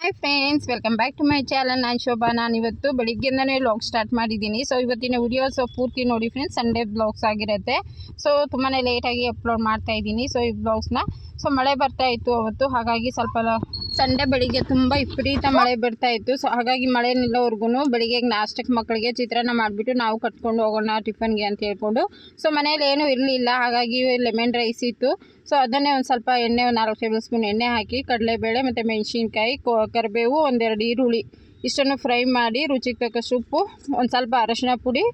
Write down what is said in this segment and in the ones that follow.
Hi friends welcome back to my channel ನಾನು ಶೋಭಾ, ನಾನು ಇವತ್ತು ಬೆಳಿಗ್ಗೆಯಿಂದನೇ ವ್ಲಾಗ್ ಸ್ಟಾರ್ಟ್ ಮಾಡಿದ್ದೀನಿ. ಸೊ ಇವತ್ತಿನ ವಿಡಿಯೋಸ್ ಪೂರ್ತಿ ನೋಡಿ ಫ್ರೆಂಡ್ಸ್ ಸಂಡೇ ಬ್ಲಾಗ್ಸ್ ಆಗಿರುತ್ತೆ. ಸೊ ತುಂಬಾ ಲೇಟಾಗಿ ಅಪ್ಲೋಡ್ ಮಾಡ್ತಾ ಇದ್ದೀನಿ. ಸೊ ಈ ಬ್ಲಾಗ್ಸ್ನ ಸೊ ಮಳೆ ಬರ್ತಾ ಇತ್ತು ಅವತ್ತು. ಹಾಗಾಗಿ ಸ್ವಲ್ಪ ಸಂಡೇ ಬೆಳಿಗ್ಗೆ ತುಂಬ ವಿಪರೀತ ಮಳೆ ಬರ್ತಾ ಇತ್ತು. ಸೊ ಹಾಗಾಗಿ ಮಳೆ ನಿಲ್ಲೋವರೆಗೂ ಬೆಳಿಗ್ಗೆ ನಾಷ್ಟಕ್ಕೆ ಮಕ್ಕಳಿಗೆ ಚಿತ್ರಾನ್ನ ಮಾಡಿಬಿಟ್ಟು ನಾವು ಕಟ್ಕೊಂಡು ಹೋಗೋಣ ಟಿಫನ್ಗೆ ಅಂತ ಹೇಳ್ಕೊಂಡು. ಸೊ ಮನೇಲಿ ಏನೂ ಇರಲಿಲ್ಲ. ಹಾಗಾಗಿ ಲೆಮನ್ ರೈಸ್ ಇತ್ತು. ಸೊ ಅದನ್ನೇ ಒಂದು ಸ್ವಲ್ಪ ಎಣ್ಣೆ ಒಂದು ನಾಲ್ಕು ಟೇಬಲ್ ಸ್ಪೂನ್ ಎಣ್ಣೆ ಹಾಕಿ, ಕಡಲೆಬೇಳೆ ಮತ್ತು ಮೆಣಸಿನ್ಕಾಯಿ ಕರಿಬೇವು, ಒಂದೆರಡು ಈರುಳ್ಳಿ ಇಷ್ಟನ್ನು ಫ್ರೈ ಮಾಡಿ ರುಚಿಗೆ ತಕ್ಕ ಸೊಪ್ಪು ಒಂದು ಸ್ವಲ್ಪ ಅರಶಿನ ಪುಡಿ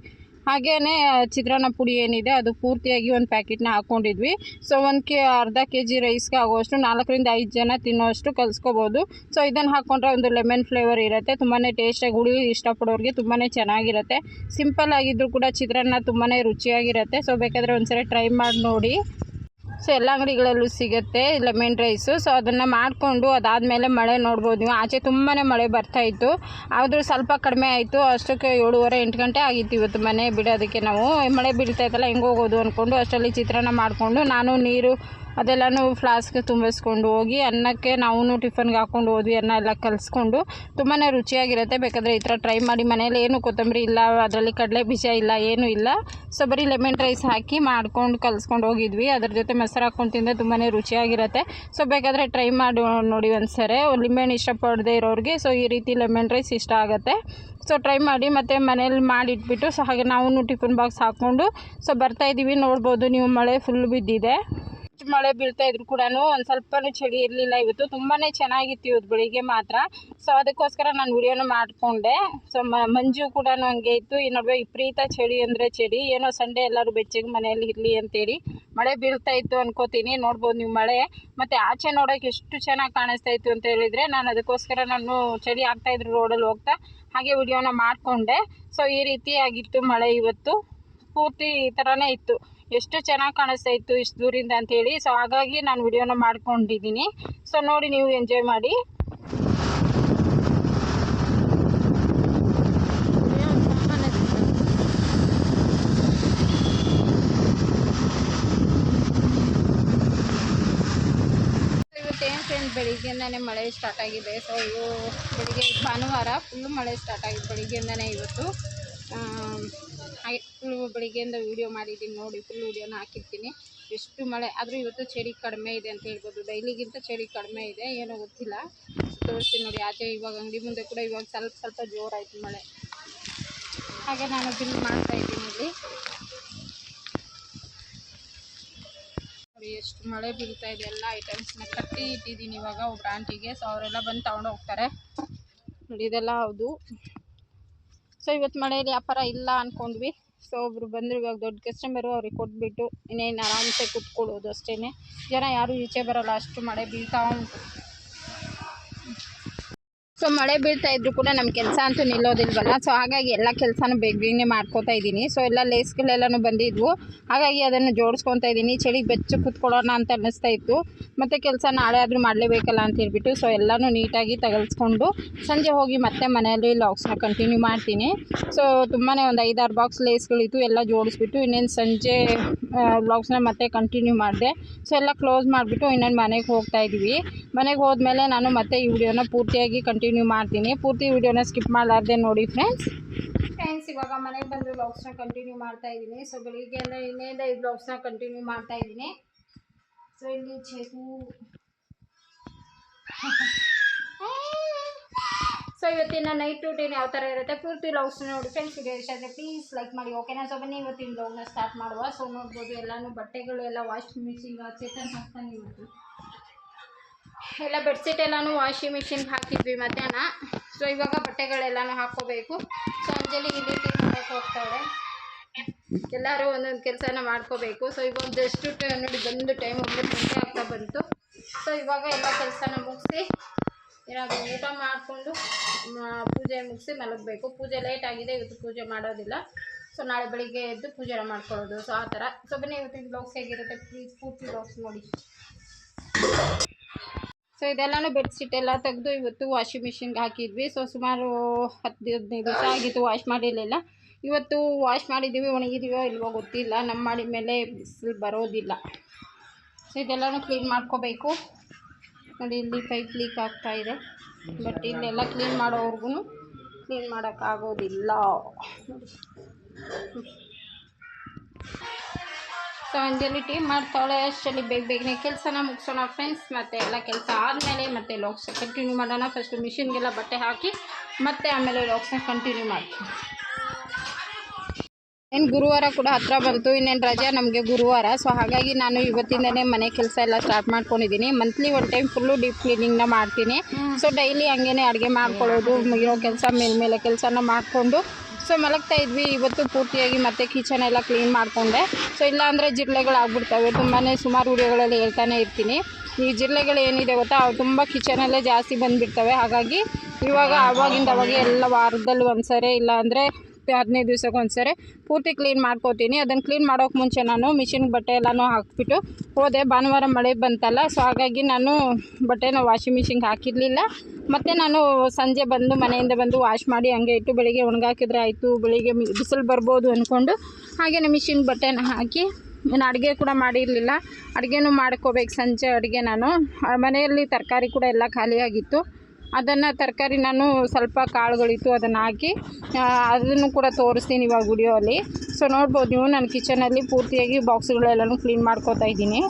ಹಾಗೆಯೇ ಚಿತ್ರಾನ್ನ ಪುಡಿ ಏನಿದೆ, ಅದು ಪೂರ್ತಿಯಾಗಿ ಒಂದು ಪ್ಯಾಕೆಟ್ನ ಹಾಕ್ಕೊಂಡಿದ್ವಿ ಸೊ ಒಂದು ಕೆ, ಅರ್ಧ ಕೆ ಜಿ ರೈಸ್ಗೆ ಆಗುವಷ್ಟು, ನಾಲ್ಕರಿಂದ ಐದು ಜನ ತಿನ್ನೋಷ್ಟು ಕಲಿಸ್ಕೋಬೋದು. ಸೊ ಇದನ್ನು ಹಾಕ್ಕೊಂಡ್ರೆ ಒಂದು ಲೆಮನ್ ಫ್ಲೇವರ್ ಇರುತ್ತೆ ತುಂಬಾ ಟೇಸ್ಟಾಗಿ ಹುಳಿ ಇಷ್ಟಪಡೋರಿಗೆ ತುಂಬಾ ಚೆನ್ನಾಗಿರುತ್ತೆ. ಸಿಂಪಲ್ ಆಗಿದ್ದರೂ ಕೂಡ ಚಿತ್ರಾನ್ನ ತುಂಬಾ ರುಚಿಯಾಗಿರುತ್ತೆ. ಸೊ ಬೇಕಾದರೆ ಒಂದ್ಸರಿ ಟ್ರೈ ಮಾಡಿ ನೋಡಿ. ಸೊ ಎಲ್ಲ ಅಂಗಡಿಗಳಲ್ಲೂ ಸಿಗುತ್ತೆ ಲೆಮನ್ ರೈಸು ಸೊ ಅದನ್ನು ಮಾಡಿಕೊಂಡು ಅದಾದಮೇಲೆ ಮಳೆ ನೋಡ್ಬೋದು ನೀವು. ಆಚೆ ತುಂಬಾ ಮಳೆ ಬರ್ತಾಯಿತ್ತು ಆದರೂ ಸ್ವಲ್ಪ ಕಡಿಮೆ ಆಯಿತು. ಅಷ್ಟಕ್ಕೆ ಏಳುವರೆ, ಎಂಟು ಗಂಟೆ ಆಗಿತ್ತು ಇವತ್ತು ಮನೆ ಬಿಡೋದಕ್ಕೆ ನಾವು. ಮಳೆ ಬೀಳ್ತಾಯಿತ್ತಲ್ಲ ಹೆಂಗೆ ಹೋಗೋದು ಅಂದ್ಕೊಂಡು ಅಷ್ಟರಲ್ಲಿ ಚಿತ್ರಾನ್ನ ಮಾಡಿಕೊಂಡು ನಾನು ನೀರು ಅದೆಲ್ಲನೂ ಫ್ಲಾಸ್ಕ್ಗೆ ತುಂಬಿಸ್ಕೊಂಡು ಹೋಗಿ ಅನ್ನಕ್ಕೆ ನಾವು ಟಿಫನ್ಗೆ ಹಾಕ್ಕೊಂಡು ಹೋದ್ವಿ, ಅನ್ನ ಎಲ್ಲ ಕಲಿಸ್ಕೊಂಡು. ತುಂಬಾ ರುಚಿಯಾಗಿರುತ್ತೆ. ಬೇಕಾದರೆ ಈ ಥರ ಟ್ರೈ ಮಾಡಿ. ಮನೇಲಿ ಏನು ಕೊತ್ತಂಬರಿ ಇಲ್ಲ, ಅದರಲ್ಲಿ ಕಡಲೆ ಬೀಜ ಇಲ್ಲ, ಏನೂ ಇಲ್ಲ. ಸೊ, ಬರೀ ಲೆಮನ್ ರೈಸ್ ಹಾಕಿ ಮಾಡ್ಕೊಂಡು ಕಲಿಸ್ಕೊಂಡು ಹೋಗಿದ್ವಿ. ಅದ್ರ ಜೊತೆ ಮೊಸರು ಹಾಕ್ಕೊಂಡು ತಿಂದರೆ ತುಂಬಾ ರುಚಿಯಾಗಿರುತ್ತೆ. ಸೊ, ಬೇಕಾದರೆ ಟ್ರೈ ಮಾಡಿ ನೋಡಿ ಒಂದು ಸರಿ ಲಿಂಬೆಹಣ್ಣು ಇಷ್ಟಪಡದೆ ಇರೋರಿಗೆ, ಸೊ, ಈ ರೀತಿ ಲೆಮನ್ ರೈಸ್ ಇಷ್ಟ ಆಗುತ್ತೆ. ಸೊ, ಟ್ರೈ ಮಾಡಿ. ಮತ್ತು ಮನೇಲಿ ಮಾಡಿಟ್ಬಿಟ್ಟು, ಸೊ, ಹಾಗೆ ನಾವು ಟಿಫನ್ ಬಾಕ್ಸ್ ಹಾಕ್ಕೊಂಡು ಸೊ ಬರ್ತಾಯಿದ್ದೀವಿ ನೋಡ್ಬೋದು ನೀವು ಮಳೆ ಫುಲ್ ಬಿದ್ದಿದೆ. ಎಷ್ಟು ಮಳೆ ಬೀಳ್ತಾ ಇದ್ರು ಕೂಡ ಒಂದು ಸ್ವಲ್ಪನೂ ಚಳಿ ಇರಲಿಲ್ಲ ಇವತ್ತು. ತುಂಬಾ ಚೆನ್ನಾಗಿತ್ತು ಇವತ್ತು ಬೆಳಿಗ್ಗೆ ಮಾತ್ರ. ಸೊ ಅದಕ್ಕೋಸ್ಕರ ನಾನು ವಿಡಿಯೋನ ಮಾಡಿಕೊಂಡೆ. ಸೊ ಮಂಜು ಕೂಡ ಹಂಗೆ ಇತ್ತು. ಈ ನಡುವೆ ವಿಪರೀತ ಚಳಿ ಅಂದರೆ ಚಳಿ. ಏನೋ ಸಂಡೇ ಎಲ್ಲರೂ ಬೆಚ್ಚಗೆ ಮನೆಯಲ್ಲಿ ಇರಲಿ ಅಂತೇಳಿ ಮಳೆ ಬೀಳ್ತಾ ಇತ್ತು ಅನ್ಕೋತೀನಿ. ನೋಡ್ಬೋದು ನೀವು ಮಳೆ. ಮತ್ತು ಆಚೆ ನೋಡೋಕೆ ಎಷ್ಟು ಚೆನ್ನಾಗಿ ಕಾಣಿಸ್ತಾ ಇತ್ತು ಅಂತ ಹೇಳಿದರೆ ನಾನು ಅದಕ್ಕೋಸ್ಕರ ನಾನು ಚಳಿ ಆಗ್ತಾಯಿದ್ರು ರೋಡಲ್ಲಿ ಹೋಗ್ತಾ ಹಾಗೆ ವಿಡಿಯೋನ ಮಾಡಿಕೊಂಡೆ. ಸೊ ಈ ರೀತಿ ಆಗಿತ್ತು ಮಳೆ ಇವತ್ತು. ಪೂರ್ತಿ ಈ ಥರನೇ ಇತ್ತು. ಎಷ್ಟು ಚೆನ್ನಾಗಿ ಕಾಣಿಸ್ತಾ ಇತ್ತು ಇಷ್ಟು ದೂರಿಂದ ಅಂತೇಳಿ ಸೊ ಹಾಗಾಗಿ ನಾನು ವಿಡಿಯೋನ ಮಾಡ್ಕೊಂಡಿದ್ದೀನಿ. ಸೊ ನೋಡಿ ನೀವು ಎಂಜಾಯ್ ಮಾಡಿ. ಬೆಳಿಗ್ಗೆಯಿಂದನೇ ಮಳೆ ಸ್ಟಾರ್ಟ್ ಆಗಿದೆ. ಸೊ ಇವು ಬೆಳಿಗ್ಗೆ ಭಾನುವಾರ ಫುಲ್ಲು ಮಳೆ ಸ್ಟಾರ್ಟ್ ಆಗಿದೆ ಬೆಳಿಗ್ಗೆಯಿಂದನೇ ಇವತ್ತು. ಹಾಗೆ ಫುಲ್ ಬೆಳಿಗ್ಗೆಯಿಂದ ವೀಡಿಯೋ ಮಾಡಿದ್ದೀನಿ ನೋಡಿ ಫುಲ್ ವೀಡಿಯೋನ ಹಾಕಿರ್ತೀನಿ. ಎಷ್ಟು ಮಳೆ, ಆದರೂ ಇವತ್ತು ಚಳಿ ಕಡಿಮೆ ಇದೆ ಅಂತ ಹೇಳ್ಬೋದು. ಡೈಲಿಗಿಂತ ಚಳಿ ಕಡಿಮೆ ಇದೆ, ಏನೂ ಗೊತ್ತಿಲ್ಲ. ತೋರಿಸ್ತೀನಿ ನೋಡಿ, ಆಚೆ ಇವಾಗ ಅಂಗಡಿ ಮುಂದೆ ಕೂಡ ಇವಾಗ ಸ್ವಲ್ಪ ಸ್ವಲ್ಪ ಜೋರಾಯಿತು ಮಳೆ. ಹಾಗೆ ನಾನು ಬಿಲ್ ಮಾಡ್ತಾ ಇದ್ದೀನಿ ಇಲ್ಲಿ. ಎಷ್ಟು ಮಳೆ ಬೀಳ್ತಾ ಇದೆ, ಎಲ್ಲ ಐಟಮ್ಸ್ನ ಕಟ್ಟಿ ಇಟ್ಟಿದ್ದೀನಿ ಇವಾಗ ಒಬ್ಬರು ಆಂಟಿಗೆ ಸೊ ಅವರೆಲ್ಲ ಬಂದು ತೊಗೊಂಡು ಹೋಗ್ತಾರೆ ನೋಡಿ, ಇದೆಲ್ಲ ಹೌದು. ಸೊ ಇವತ್ತು ಮಳೆಯಲ್ಲಿ ವ್ಯಾಪಾರ ಇಲ್ಲ ಅಂದ್ಕೊಂಡ್ವಿ ಸೊ ಒಬ್ರು ಬಂದರು, ಇವಾಗ ದೊಡ್ಡ ಕಸ್ಟಮರು ಅವ್ರಿಗೆ ಕೊಟ್ಬಿಟ್ಟು ಇನ್ನೇನು ಆರಾಮ್ಸೆ ಕುತ್ಕೊಳ್ಳೋದು ಅಷ್ಟೇ ಜನ ಯಾರೂ ಈಚೆ ಬರೋಲ್ಲ, ಅಷ್ಟು ಮಳೆ ಬೀಳ್ತಾ ಉಂಟು. ಸೊ ಮಳೆ ಬೀಳ್ತಾ ಇದ್ರು ಕೂಡ ನಮ್ಮ ಕೆಲಸ ಅಂತೂ ನಿಲ್ಲೋದಿಲ್ವಲ್ಲ? ಸೊ ಹಾಗಾಗಿ ಎಲ್ಲ ಕೆಲಸನೂ ಬೇಗ ಬೇಗನೆ ಮಾಡ್ಕೋತಾ ಇದ್ದೀನಿ. ಸೊ ಎಲ್ಲ ಲೇಸ್ಗಳೆಲ್ಲನೂ ಬಂದಿದ್ವು. ಹಾಗಾಗಿ ಅದನ್ನು ಜೋಡಿಸ್ಕೊತಾ ಇದ್ದೀನಿ. ಚಳಿ ಬೆಚ್ಚ ಕೂತ್ಕೊಳ್ಳೋಣ ಅಂತ ಅನ್ನಿಸ್ತಾ ಇತ್ತು. ಮತ್ತು ಕೆಲಸ ನಾಳೆ ಆದರೂ ಮಾಡಲೇಬೇಕಲ್ಲ ಅಂತ ಹೇಳ್ಬಿಟ್ಟು ಸೊ ಎಲ್ಲನೂ ನೀಟಾಗಿ ತಗಲ್ಸ್ಕೊಂಡು ಸಂಜೆ ಹೋಗಿ ಮತ್ತೆ ಮನೆಯಲ್ಲಿ ಲಾಕ್ಸ್ನ ಕಂಟಿನ್ಯೂ ಮಾಡ್ತೀನಿ. ಸೊ ತುಂಬಾ ಒಂದು ಐದಾರು ಬಾಕ್ಸ್ ಲೇಸ್ಗಳಿತ್ತು ಎಲ್ಲ ಜೋಡಿಸ್ಬಿಟ್ಟು ಇನ್ನೇನು ಸಂಜೆ ಬ್ಲಾಗ್ಸ್ನ ಮತ್ತೆ ಕಂಟಿನ್ಯೂ ಮಾಡಿದೆ. ಸೊ ಎಲ್ಲ ಕ್ಲೋಸ್ ಮಾಡಿಬಿಟ್ಟು ಇನ್ನೊಂದು ಮನೆಗೆ ಹೋಗ್ತಾ ಇದ್ದೀವಿ. ಮನೆಗೆ ಹೋದ್ಮೇಲೆ ನಾನು ಮತ್ತೆ ಈ ವಿಡಿಯೋನ ಪೂರ್ತಿಯಾಗಿ ಕಂಟಿನ್ಯೂ ಮಾಡ್ತೀನಿ. ಪೂರ್ತಿ ವಿಡಿಯೋನ ಸ್ಕಿಪ್ ಮಾಡಲಾರ್ದೆ ನೋಡಿ ಫ್ರೆಂಡ್ಸ್ ಫ್ರೆಂಡ್ಸ್ ಇವಾಗ ಮನೆಗೆ ಬಂದು ಬ್ಲಾಗ್ಸ್ನ ಕಂಟಿನ್ಯೂ ಮಾಡ್ತಾ ಇದ್ದೀನಿ. ಸೊ ಬೆಳಿಗ್ಗೆ ಇನ್ನೇದ ಈ ಬ್ಲಾಗ್ಸ್ನ ಕಂಟಿನ್ಯೂ ಮಾಡ್ತಾ ಇದ್ದೀನಿ. ಸೊ ಇಲ್ಲಿ ಚೇತು. ಸೊ ಇವತ್ತಿನ ನೈಟ್ ರೂಟೀನ್ ಯಾವ ಥರ ಇರುತ್ತೆ? ಪೂರ್ತಿ ಲವ್ಸ್ ನೋಡಿ ಫ್ರೆಂಡ್ಸ್ ವಿಡಿಯೋ ಇಷ್ಟ ಆದರೆ ಪ್ಲೀಸ್ ಲೈಕ್ ಮಾಡಿ ಓಕೆನಾ ಸೊ ಬನ್ನಿ, ಇವತ್ತಿನ ಬ್ಲಾಗ್ನ ಸ್ಟಾರ್ಟ್ ಮಾಡುವ. ಸೊ ನೋಡ್ಬೋದು, ಎಲ್ಲನೂ ಬಟ್ಟೆಗಳು ಎಲ್ಲ ವಾಷಿಂಗ್ ಮಿಷಿನ್ ಚೇತನ್ ಹಾಕ್ತಾನೆ ಇವತ್ತು. ಎಲ್ಲ ಬೆಡ್ಶೀಟ್ ಎಲ್ಲನೂ ವಾಷಿಂಗ್ ಮಿಷಿನ್ ಹಾಕಿದ್ವಿ ಮಧ್ಯಾಹ್ನ. ಸೊ ಇವಾಗ ಬಟ್ಟೆಗಳೆಲ್ಲನೂ ಹಾಕ್ಕೋಬೇಕು. ಸೊ ಅಂಜಲಿ ಇಲ್ಲಿ ಟೀ ಮಾಡೋಕ್ಕೆ ಹೋಗ್ತಾಳೆ ಎಲ್ಲರೂ ಒಂದೊಂದು ಕೆಲಸನ ಮಾಡ್ಕೋಬೇಕು. ಸೊ ಇವಾಗ ಜಸ್ಟ್ ನೋಡಿ ಬಂದು ಟೈಮ್ ಒಂದು ಗಂಟೆ ಆಗ್ತಾ ಬಂತು. ಸೊ ಇವಾಗ ಎಲ್ಲ ಕೆಲಸನ ಮುಗಿಸಿ ಏನಾದರೂ ಊಟ ಮಾಡಿಕೊಂಡು ಪೂಜೆ ಮುಗಿಸಿ ಮಲಗಬೇಕು. ಪೂಜೆ ಲೇಟ್ ಆಗಿದೆ, ಇವತ್ತು ಪೂಜೆ ಮಾಡೋದಿಲ್ಲ. ಸೊ ನಾಳೆ ಬೆಳಿಗ್ಗೆ ಎದ್ದು ಪೂಜೆ ಮಾಡ್ಕೊಳ್ಳೋದು. ಸೊ ಆ ಥರ. ಸೊ ಬನ್ನಿ, ಇವತ್ತಿನ ಬ್ಲಾಗ್ಸ್ ಹೇಗಿರುತ್ತೆ? ಪ್ಲೀಸ್ ಪೂರ್ತಿ ಬ್ಲಾಗ್ಸ್ ನೋಡಿ. ಸೊ ಇದೆಲ್ಲನೂ ಬೆಡ್ಶೀಟ್ ಎಲ್ಲ ತೆಗೆದು ಇವತ್ತು ವಾಷಿಂಗ್ ಮಿಷಿನ್ಗೆ ಹಾಕಿದ್ವಿ. ಸೊ ಸುಮಾರು ಹತ್ತು ಹದಿನೈದು ದಿವಸ ಆಗಿತ್ತು ವಾಶ್ ಮಾಡಿರಲಿಲ್ಲ. ಇವತ್ತು ವಾಶ್ ಮಾಡಿದ್ದೀವಿ, ಒಣಗಿದೀವೋ ಇಲ್ವೋ ಗೊತ್ತಿಲ್ಲ. ನಮ್ಮ ಮಾಡಿದ ಮೇಲೆ ಬಿಸಿಲು ಬರೋದಿಲ್ಲ. ಸೊ ಇದೆಲ್ಲನೂ ಕ್ಲೀನ್ ಮಾಡ್ಕೋಬೇಕು. ನೋಡಿ, ಇಲ್ಲಿ ಪೈಪ್ ಲೀಕ್ ಆಗ್ತಾ ಇದೆ. ಬಟ್ ಇಲ್ಲೆಲ್ಲ ಕ್ಲೀನ್ ಮಾಡೋವ್ರಿಗೂ ಕ್ಲೀನ್ ಮಾಡೋಕ್ಕಾಗೋದಿಲ್ಲ. ಸೊ ಅಂಜಲಿ ಟೀ ಮಾಡ್ತಾಳೆ ಅಷ್ಟಲ್ಲಿ ಬೇಗ ಬೇಗನೆ ಕೆಲಸನ ಮುಗಿಸೋಣ ಫ್ರೆಂಡ್ಸ್ ಮತ್ತು ಎಲ್ಲ ಕೆಲಸ ಆದಮೇಲೆ ಮತ್ತೆ ಲಾಕ್ಸ್ ಕಂಟಿನ್ಯೂ ಮಾಡೋಣ. ಫಸ್ಟು ಮಿಷಿನ್ಗೆಲ್ಲ ಬಟ್ಟೆ ಹಾಕಿ ಮತ್ತೆ ಆಮೇಲೆ ಲಾಕ್ಸ್ನ ಕಂಟಿನ್ಯೂ ಮಾಡ್ತೀನಿ. ಏನು ಗುರುವಾರ ಕೂಡ ಹತ್ರ ಬಂತು. ಇನ್ನೇನು ರಜೆ ನಮಗೆ ಗುರುವಾರ. ಸೊ ಹಾಗಾಗಿ ನಾನು ಇವತ್ತಿಂದನೇ ಮನೆ ಕೆಲಸ ಎಲ್ಲ ಸ್ಟಾರ್ಟ್ ಮಾಡ್ಕೊಂಡಿದ್ದೀನಿ monthly one time full deep ಕ್ಲೀನಿಂಗ್ನ ಮಾಡ್ತೀನಿ. ಸೊ ಡೈಲಿ ಹಂಗೇನೆ ಅಡುಗೆ ಮಾಡ್ಕೊಳ್ಳೋದು ಇರೋ ಕೆಲಸ ಮೇಲ್ಮೇಲೆ ಕೆಲಸನ ಮಾಡಿಕೊಂಡು ಸೊ ಮಲಗ್ತಾ ಇದ್ವಿ, ಇವತ್ತು ಪೂರ್ತಿಯಾಗಿ ಮತ್ತೆ ಕಿಚನ್ ಎಲ್ಲ ಕ್ಲೀನ್ ಮಾಡಿಕೊಂಡೆ. ಸೊ ಇಲ್ಲಾಂದರೆ ಜಿರಳೆಗಳಾಗ್ಬಿಡ್ತವೆ ತುಂಬಾ ಸುಮಾರು ವಿಡಿಯೋಗಳಲ್ಲಿ ಹೇಳ್ತಾನೆ ಇರ್ತೀನಿ. ಈ ಜಿರಳೆಗಳು ಏನಿದೆ ಗೊತ್ತಾ, ಅವು ತುಂಬ ಕಿಚನಲ್ಲೇ ಜಾಸ್ತಿ ಬಂದುಬಿಡ್ತವೆ. ಹಾಗಾಗಿ ಇವಾಗ ಆವಾಗಿಂದ ಅವಾಗ ಎಲ್ಲ ವಾರದಲ್ಲಿ ಒಂದು ಸರಿ ಇಲ್ಲ ಅಂದರೆ ಹದಿನೈದು ದಿವ್ಸಕ್ಕೆ ಒಂದ್ಸರಿ. ಪೂರ್ತಿ ಕ್ಲೀನ್ ಮಾಡ್ಕೋತೀನಿ. ಅದನ್ನು ಕ್ಲೀನ್ ಮಾಡೋಕೆ ಮುಂಚೆ ನಾನು ಮಿಷಿನ್ ಬಟ್ಟೆ ಎಲ್ಲನೂ ಹಾಕ್ಬಿಟ್ಟು ಹೋದೆ. ಭಾನುವಾರ ಮಳೆ ಬಂತಲ್ಲ ಸೊ ಹಾಗಾಗಿ ನಾನು ಬಟ್ಟೆನ ವಾಷಿಂಗ್ ಮಿಷಿನ್ಗೆ ಹಾಕಿರಲಿಲ್ಲ. ಮತ್ತು ನಾನು ಸಂಜೆ ಬಂದು ಮನೆಯಿಂದ ಬಂದು ವಾಶ್ ಮಾಡಿ ಹಂಗೆ ಇಟ್ಟು ಬೆಳಿಗ್ಗೆ ಒಣಗಾಕಿದ್ರೆ ಆಯಿತು, ಬೆಳಿಗ್ಗೆ ಬಿಸಿಲು ಬರ್ಬೋದು ಅಂದ್ಕೊಂಡು ಹಾಗೆಯೇ ಮಿಷಿನ್ ಬಟ್ಟೆನ ಹಾಕಿ ನಾನು ಅಡುಗೆ ಕೂಡ ಮಾಡಿರಲಿಲ್ಲ. ಅಡುಗೆನೂ ಮಾಡ್ಕೋಬೇಕು ಸಂಜೆ ಅಡುಗೆ ನಾನು. ಮನೆಯಲ್ಲಿ ತರಕಾರಿ ಕೂಡ ಎಲ್ಲ ಖಾಲಿಯಾಗಿತ್ತು. ಅದನ್ನು ತರಕಾರಿ ನಾನು ಸ್ವಲ್ಪ ಕಾಳುಗಳಿತ್ತು ಅದನ್ನು ಹಾಕಿ ಅದನ್ನು ಕೂಡ ತೋರಿಸ್ತೀನಿ ಇವಾಗ ಅಲ್ಲಿ. ಸೊ ನೋಡ್ಬೋದು ನೀವು, ನಾನು ಕಿಚನಲ್ಲಿ ಪೂರ್ತಿಯಾಗಿ ಬಾಕ್ಸ್ಗಳೆಲ್ಲನೂ ಕ್ಲೀನ್ ಮಾಡ್ಕೋತಾ ಇದ್ದೀನಿ.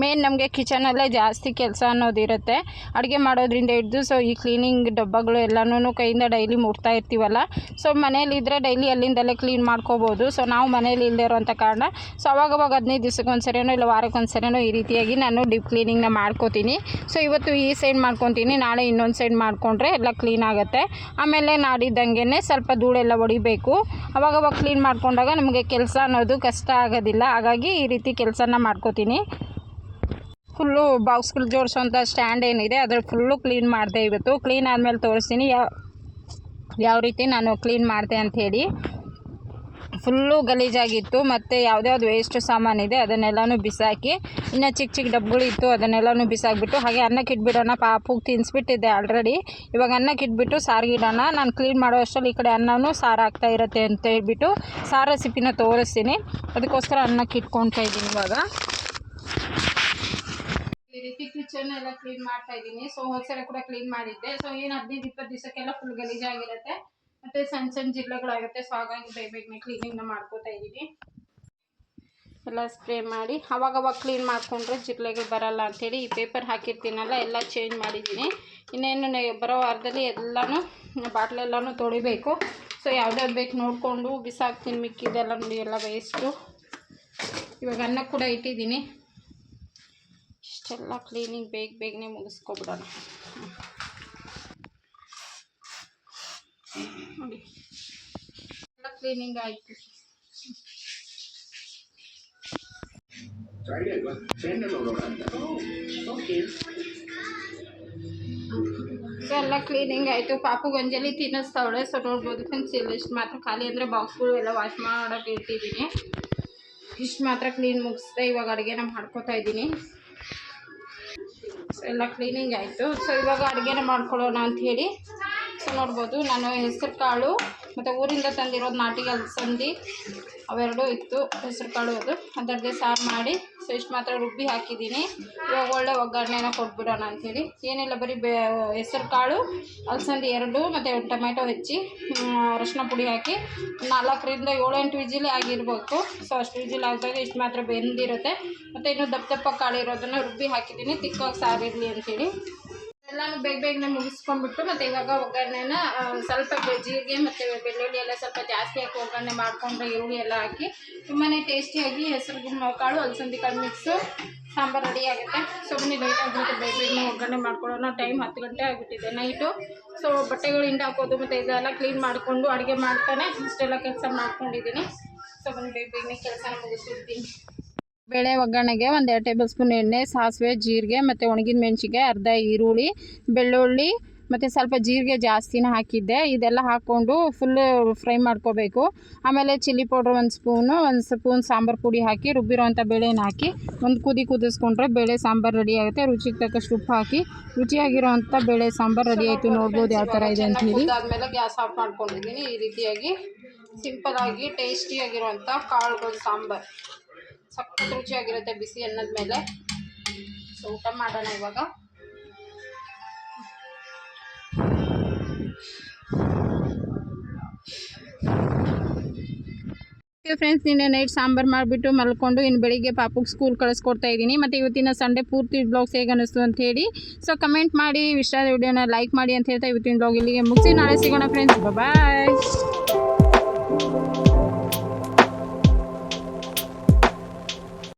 ಮೇನ್ ನಮಗೆ ಕಿಚನಲ್ಲೇ ಜಾಸ್ತಿ ಕೆಲಸ ಅನ್ನೋದಿರುತ್ತೆ ಅಡುಗೆ ಮಾಡೋದ್ರಿಂದ ಹಿಡಿದು ಸೊ ಈ ಕ್ಲೀನಿಂಗ್ ಡಬ್ಬಗಳು ಎಲ್ಲನೂ ಕೈಯಿಂದ ಡೈಲಿ ಮುಟ್ತಾ ಇರ್ತೀವಲ್ಲ. ಸೊ ಮನೇಲಿದ್ದರೆ ಡೈಲಿ ಅಲ್ಲಿಂದಲೇ ಕ್ಲೀನ್ ಮಾಡ್ಕೋಬೋದು. ಸೊ ನಾವು ಮನೇಲಿ ಇಲ್ಲದೆ ಇರೋಂಥ ಕಾರಣ ಸೊ ಅವಾಗವಾಗ ಹದಿನೈದು ದಿವ್ಸಕ್ಕೆ ಒಂದು ಸರಿನೋ ಇಲ್ಲ ವಾರಕ್ಕೆ ಒಂದು ಸರಿನೋ ಈ ರೀತಿಯಾಗಿ ನಾನು ಡೀಪ್ ಕ್ಲೀನಿಂಗ್ನ ಮಾಡ್ಕೋತೀನಿ. ಸೊ ಇವತ್ತು ಈ ಸೈಡ್ ಮಾಡ್ಕೊತೀನಿ, ನಾಳೆ ಇನ್ನೊಂದು ಸೈಡ್ ಮಾಡಿಕೊಂಡ್ರೆ ಎಲ್ಲ ಕ್ಲೀನ್ ಆಗುತ್ತೆ. ಆಮೇಲೆ ನಾಡಿದ್ದಂಗೆ ಸ್ವಲ್ಪ ಧೂಳೆಲ್ಲ ಹೊಡಿಬೇಕು. ಅವಾಗವಾಗ ಕ್ಲೀನ್ ಮಾಡ್ಕೊಂಡಾಗ ನಮಗೆ ಕೆಲಸ ಅನ್ನೋದು ಕಷ್ಟ ಆಗೋದಿಲ್ಲ. ಹಾಗಾಗಿ ಈ ರೀತಿ ಕೆಲಸನ ಮಾಡ್ಕೋತೀನಿ. ಫುಲ್ಲು ಬಾಕ್ಸ್ಗಳು ಜೋಡಿಸೋಂಥ ಸ್ಟ್ಯಾಂಡ್ ಏನಿದೆ ಅದ್ರ ಫುಲ್ಲು ಕ್ಲೀನ್ ಮಾಡಿದೆ ಇವತ್ತು. ಕ್ಲೀನ್ ಆದಮೇಲೆ ತೋರಿಸ್ತೀನಿ ಯಾವ ಯಾವ ರೀತಿ ನಾನು ಕ್ಲೀನ್ ಮಾಡಿದೆ ಅಂಥೇಳಿ ಫುಲ್ಲು ಗಲೀಜಾಗಿತ್ತು, ಮತ್ತು ಯಾವುದ್ಯಾವ್ದು ವೇಸ್ಟ್ ಸಾಮಾನಿದೆ ಅದನ್ನೆಲ್ಲನೂ ಬಿಸಾಕಿ, ಇನ್ನು ಚಿಕ್ಕ ಚಿಕ್ಕ ಡಬ್ಬಗಳು ಇತ್ತು, ಅದನ್ನೆಲ್ಲನೂ ಬಿಸಾಕ್ಬಿಟ್ಟು, ಹಾಗೆ ಅನ್ನಕ್ಕೆ ಇಟ್ಬಿಡೋಣ ಪಾಪುಗೆ ತಿನ್ನಿಸ್ಬಿಟ್ಟಿದ್ದೆ ಆಲ್ರೆಡಿ ಇವಾಗ ಅನ್ನಕ್ಕೆ ಇಟ್ಬಿಟ್ಟು ಸಾರಿಗೆ ಇಡೋಣ ನಾನು ಕ್ಲೀನ್ ಮಾಡೋ ಅಷ್ಟರಲ್ಲಿ ಈ ಕಡೆ ಅನ್ನವೂ ಸಾರು ಆಗ್ತಾ ಇರುತ್ತೆ ಅಂತ ಹೇಳ್ಬಿಟ್ಟು, ಸಾರು ರೆಸಿಪಿನ ತೋರಿಸ್ತೀನಿ. ಅದಕ್ಕೋಸ್ಕರ ಅನ್ನಕ್ಕೆ ಇಟ್ಕೊಳ್ತಾ ಇದ್ದೀನಿ ಇವಾಗ. ಈ ರೀತಿ ಕಿಚನ್ ಎಲ್ಲ ಕ್ಲೀನ್ ಮಾಡ್ತಾ ಇದ್ದೀನಿ. ಸೊ ಹೋದ್ಸಲ ಕೂಡ ಕ್ಲೀನ್ ಮಾಡಿದ್ದೆ. ಸೊ ಏನು ಹದಿನೈದು, ಇಪ್ಪತ್ತು ದಿವಸಕ್ಕೆಲ್ಲ ಫುಲ್ ಗಲೀಜಾಗಿರುತ್ತೆ ಮತ್ತೆ ಸಣ್ಣ ಸಣ್ಣ ಜಿಲ್ಲೆಗಳಾಗುತ್ತೆ ಸೊ ಹಾಗಾಗಿ ಬೇಗ ಬೇಗನೆ ಕ್ಲೀನಿಂಗ್ನ ಮಾಡ್ಕೋತಾ ಇದ್ದೀನಿ ಎಲ್ಲ ಸ್ಪ್ರೇ ಮಾಡಿ. ಅವಾಗವಾಗ ಕ್ಲೀನ್ ಮಾಡಿಕೊಂಡ್ರೆ ಜಿರಳೆಗಳು ಬರಲ್ಲ ಅಂಥೇಳಿ ಈ ಪೇಪರ್ ಹಾಕಿರ್ತೀನಲ್ಲ, ಎಲ್ಲ ಚೇಂಜ್ ಮಾಡಿದ್ದೀನಿ. ಇನ್ನೇನು ಬರೋ ವಾರದಲ್ಲಿ ಎಲ್ಲನೂ ಬಾಟ್ಲೆಲ್ಲನೂ ತೊಳಿಬೇಕು. ಸೊ ಯಾವ್ದಾವ್ದು ಬೇಕು ನೋಡಿಕೊಂಡು, ಬಿಸಾಕ್ತೀನಿ, ಮಿಕ್ಕಿದೆಲ್ಲ ನೋಡಿ, ಎಲ್ಲ ವೇಸ್ಟು ಇವಾಗ ಅನ್ನ ಕೂಡ ಇಟ್ಟಿದ್ದೀನಿ. ಇಷ್ಟೆಲ್ಲ ಕ್ಲೀನಿಂಗ್ ಬೇಗ ಬೇಗನೆ ಮುಗಿಸ್ಕೊಬಿಡೋಣ ನೋಡಿ ಎಲ್ಲ ಕ್ಲೀನಿಂಗ್ ಆಯಿತು ಸೊ ಎಲ್ಲ ಕ್ಲೀನಿಂಗ್ ಆಯಿತು ಪಾಪು ಗಂಜಲಿ ತಿನ್ನಿಸ್ತಾವಳೆ ಸೊ ನೋಡ್ಬೋದು ಫ್ರೆಂಡ್ಸ್ ಇಲ್ಲಿ ಇಷ್ಟು ಮಾತ್ರ ಖಾಲಿ ಅಂದರೆ ಬಾಕ್ಸ್ಗಳು ಎಲ್ಲ ವಾಶ್ ಮಾಡೋಕೆ ಇಟ್ಟಿದ್ದೀನಿ ಇಷ್ಟು ಮಾತ್ರ ಕ್ಲೀನ್ ಮುಗಿಸ್ದೆ ಇವಾಗ ಅಡುಗೆನ ಮಾಡ್ಕೋತಾ ಇದ್ದೀನಿ ಎಲ್ಲ ಕ್ಲೀನಿಂಗ್ ಆಯಿತು. ಸೊ ಇವಾಗ ಅಡುಗೆನ ಮಾಡ್ಕೊಳ್ಳೋಣ ಅಂಥೇಳಿ ಸೊ ನೋಡ್ಬೋದು. ನಾನು ಹೆಸರು ಕಾಳು, ಮತ್ತು ಊರಿಂದ ತಂದಿರೋದು ನಾಟಿ ಅಲಸಂದಿ ಅವೆರಡೂ ಇತ್ತು. ಹೆಸರು ಕಾಳು ಅದು. ಅದರದ್ದೇ ಸಾರು ಮಾಡಿ ಸೊ ಇಷ್ಟು ಮಾತ್ರ ರುಬ್ಬಿ ಹಾಕಿದ್ದೀನಿ. ಇವಾಗ ಒಳ್ಳೆ ಒಗ್ಗರಣೆನ ಕೊಟ್ಬಿಡೋಣ ಅಂಥೇಳಿ. ಏನಿಲ್ಲ, ಬರೀ ಬೇ ಹೆಸರು ಕಾಳು, ಅಲಸಂದಿ ಎರಡು, ಮತ್ತು ಟೊಮ್ಯಾಟೊ ಹೆಚ್ಚಿ ಅರಶಿನ ಪುಡಿ ಹಾಕಿ ನಾಲ್ಕರಿಂದ ಏಳೆಂಟು ವಿಜಿಲ್ ಆಗಿರಬೇಕು. ಸೊ ಅಷ್ಟು ವಿಜಿಲ್ ಆಗಿದಾಗ ಇಷ್ಟು ಮಾತ್ರ ಬೆಂದಿರುತ್ತೆ. ಮತ್ತು ಇನ್ನು ದಪ್ಪ ದಪ್ಪ ಕಾಳು ಇರೋದನ್ನು ರುಬ್ಬಿ ಹಾಕಿದ್ದೀನಿ. ತಿಕ್ಕಾಗಿ ಸಾರಿರಲಿ ಅಂಥೇಳಿ. ಎಲ್ಲಾನು ಬೇಗ ಬೇಗನೆ ಮುಗಿಸ್ಕೊಂಡ್ಬಿಟ್ಟು ಮತ್ತು ಇವಾಗ ಒಗ್ಗರಣೆನ ಸ್ವಲ್ಪ ಜೀರಿಗೆ ಮತ್ತು ಬೆಳ್ಳುಳ್ಳಿ ಎಲ್ಲ ಸ್ವಲ್ಪ ಜಾಸ್ತಿ ಹಾಕಿ ಒಗ್ಗರಣೆ ಮಾಡಿಕೊಂಡ್ರೆ ಈರುಳ್ಳಿ ಎಲ್ಲ ಹಾಕಿ ತುಂಬಾ ಟೇಸ್ಟಿಯಾಗಿ ಹೆಸರು ಕಾಳು ಅಲಸಂದಿ ಕಾಳು ಮಿಕ್ಸು ಸಾಂಬಾರು ರೆಡಿ ಆಗುತ್ತೆ. ಸೊ ಬನ್ನಿ ಲೇಟ್ ಆಗಿಬಿಟ್ಟು ಬೇಗ ಬೇಗನೆ ಒಗ್ಗರಣೆ ಮಾಡ್ಕೊಳ್ಳೋಣ. ಟೈಮ್ ಹತ್ತು ಗಂಟೆ ಆಗಿಬಿಟ್ಟಿದೆ ನೈಟು ಸೊ ಬಟ್ಟೆಗಳು ಹಿಂಡಿ ಹಾಕೋದು ಮತ್ತು ಇದೆಲ್ಲ ಕ್ಲೀನ್ ಮಾಡಿಕೊಂಡು ಅಡುಗೆ ಮಾಡ್ತಾನೆ. ಇಷ್ಟೆಲ್ಲ ಕೆಲಸ ಮಾಡ್ಕೊಂಡಿದ್ದೀನಿ. ಸೊ ಬನ್ನಿ, ಬೇಗ ಬೇಗನೆ ಕೆಲಸ ಮುಗಿಸಿರ್ತೀನಿ ಬೇಳೆ ಒಗ್ಗರಣೆಗೆ ಒಂದು ಎರಡು ಟೇಬಲ್ ಸ್ಪೂನ್ ಎಣ್ಣೆ, ಸಾಸಿವೆ, ಜೀರಿಗೆ ಮತ್ತು ಒಣಗಿದ ಮೆಣಸಿಗೆ ಅರ್ಧ ಈರುಳ್ಳಿ, ಬೆಳ್ಳುಳ್ಳಿ ಮತ್ತು ಸ್ವಲ್ಪ ಜೀರಿಗೆ ಜಾಸ್ತಿನೇ ಹಾಕಿದ್ದೆ. ಇದೆಲ್ಲ ಹಾಕ್ಕೊಂಡು ಫುಲ್ಲು ಫ್ರೈ ಮಾಡ್ಕೋಬೇಕು. ಆಮೇಲೆ ಚಿಲ್ಲಿ ಪೌಡ್ರ್ ಒಂದು ಸ್ಪೂನು ಒಂದು ಸ್ಪೂನ್ ಸಾಂಬಾರು ಪುಡಿ ಹಾಕಿ ರುಬ್ಬಿರೋಂಥ ಬೇಳೆನ ಹಾಕಿ, ಒಂದು ಕುದಿ ಕುದಿಸ್ಕೊಂಡ್ರೆ ಬೇಳೆ ಸಾಂಬಾರು ರೆಡಿ ಆಗುತ್ತೆ. ರುಚಿಗೆ ತಕ್ಕಷ್ಟು ಉಪ್ಪು ಹಾಕಿ ರುಚಿಯಾಗಿರೋವಂಥ ಬೇಳೆ ಸಾಂಬಾರು ರೆಡಿ ಆಯಿತು. ನೋಡ್ಬೋದು ಯಾವ ಥರ ಇದೆ ಅಂತ ಹೇಳಿ. ಆದಮೇಲೆ ಗ್ಯಾಸ್ ಆಫ್ ಮಾಡ್ಕೊಂಡಿದ್ದೀನಿ. ಈ ರೀತಿಯಾಗಿ ಸಿಂಪಲಾಗಿ ಟೇಸ್ಟಿಯಾಗಿರುವಂಥ ಕಾಳುಗಳು ಸಾಂಬಾರು. ಸಖತ್ ರುಚಿಯಾಗಿರುತ್ತೆ ಬಿಸಿ ಅನ್ನದ ಮೇಲೆ. ಸೊ ಊಟ ಮಾಡೋಣ ಇವಾಗ. ಫ್ರೆಂಡ್ಸ್ ನಿನ್ನೆ ನೈಟ್ ಸಾಂಬಾರು ಮಾಡಿಬಿಟ್ಟು ಮಲ್ಕೊಂಡು ಇನ್ನು ಬೆಳಿಗ್ಗೆ ಪಾಪುಗೆ ಸ್ಕೂಲ್ ಕಳಿಸ್ಕೊಡ್ತಾ ಇದ್ದೀನಿ. ಮತ್ತು ಇವತ್ತಿನ ಸಂಡೇ ಪೂರ್ತಿ ಬ್ಲಾಗ್ಸ್ ಹೇಗೆ ಅನ್ನಿಸ್ತು ಅಂತ ಹೇಳಿ. ಸೊ ಕಮೆಂಟ್ ಮಾಡಿ ಇಷ್ಟ ವಿಡಿಯೋನ ಲೈಕ್ ಮಾಡಿ ಅಂತ ಹೇಳ್ತಾ ಇವತ್ತಿನ ಬ್ಲಾಗ್ ಇಲ್ಲಿಗೆ ಮುಗಿಸಿ. ನಾಳೆ ಸಿಗೋಣ ಫ್ರೆಂಡ್ಸ್ ಬಾಯ್